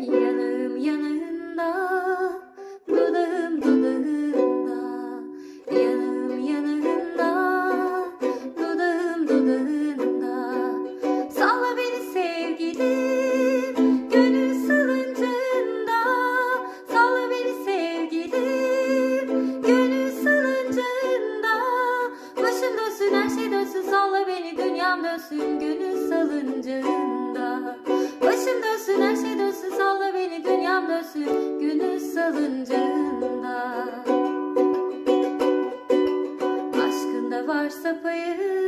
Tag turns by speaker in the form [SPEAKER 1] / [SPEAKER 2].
[SPEAKER 1] Yanağım yanağında, dudağım dudağında. Yanağım yanağında, dudağım dudağında. Salla beni sevgilim, gönül salıncağında. Salla beni sevgilim, gönül salıncağında. Başım dönsün her şey dönsün, salla beni dünyam dönsün, gönül salıncağında. salıncağında Aşkında varsa payı